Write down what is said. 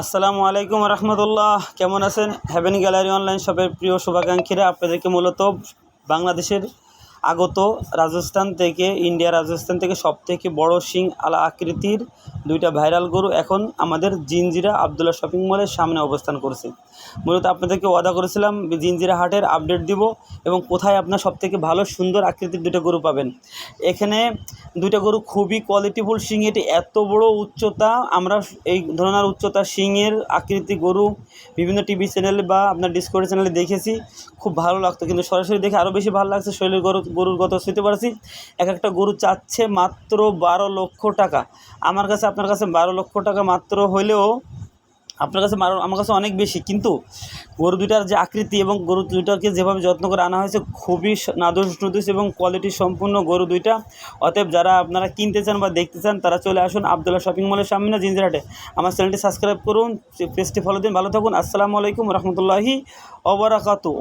আসসালামু আলাইকুম রহমতুল্লাহ। কেমন আছেন? হ্যাভেন গ্যালারি অনলাইন শপের প্রিয় শুভাকাঙ্ক্ষীরা, আপনাদেরকে মূলত বাংলাদেশের আগত রাজস্থান থেকে, ইন্ডিয়া রাজস্থান থেকে সব থেকে বড় শিং আলা আকৃতির দুইটা ভাইরাল গরু এখন আমাদের জিনজিরা আবদুল্লা শপিং মলের সামনে অবস্থান করছে। মূলত আপনাদেরকে ওয়াদা করেছিলাম জিনজিরা হাটের আপডেট দিব এবং কোথায় আপনার সব থেকে ভালো সুন্দর আকৃতির দুটো গরু পাবেন। এখানে দুইটা গরু খুবই কোয়ালিটিফুল শিং, এটি এত বড় উচ্চতা, আমরা এই ধরনের উচ্চতা শিংয়ের আকৃতি গরু বিভিন্ন টিভি চ্যানেলে বা আপনার ডিসকভারি চ্যানেলে দেখেছি। খুব ভালো লাগতো, কিন্তু সরাসরি দেখে আরও বেশি ভালো লাগছে শৈলের গরু, গরুর গত শুতে পারছি এক একটা গরু চাচ্ছে মাত্র বারো লক্ষ টাকা। আমার কাছে আপনার কাছে বারো লক্ষ টাকা মাত্র হলেও আপনার কাছে মারো আমার কাছে অনেক বেশি। কিন্তু গরু দুইটার যে আকৃতি এবং গরু দুইটাকে যেভাবে যত্ন করে আনা হয়েছে, খুবই নাদুস নুদুস এবং কোয়ালিটি সম্পূর্ণ গরু দুইটা। অতএব যারা আপনারা কিনতে চান বা দেখতে চান, তারা চলে আসুন আবদুল্লাহ শপিং মলের সামনে জিঞ্জিরাটে আমার চ্যানেলটি সাবস্ক্রাইব করুন পেজটি ফলো দিন, ভালো থাকুন। আসসালামু আলাইকুম রহমতুল্লাহি অবরাকাতু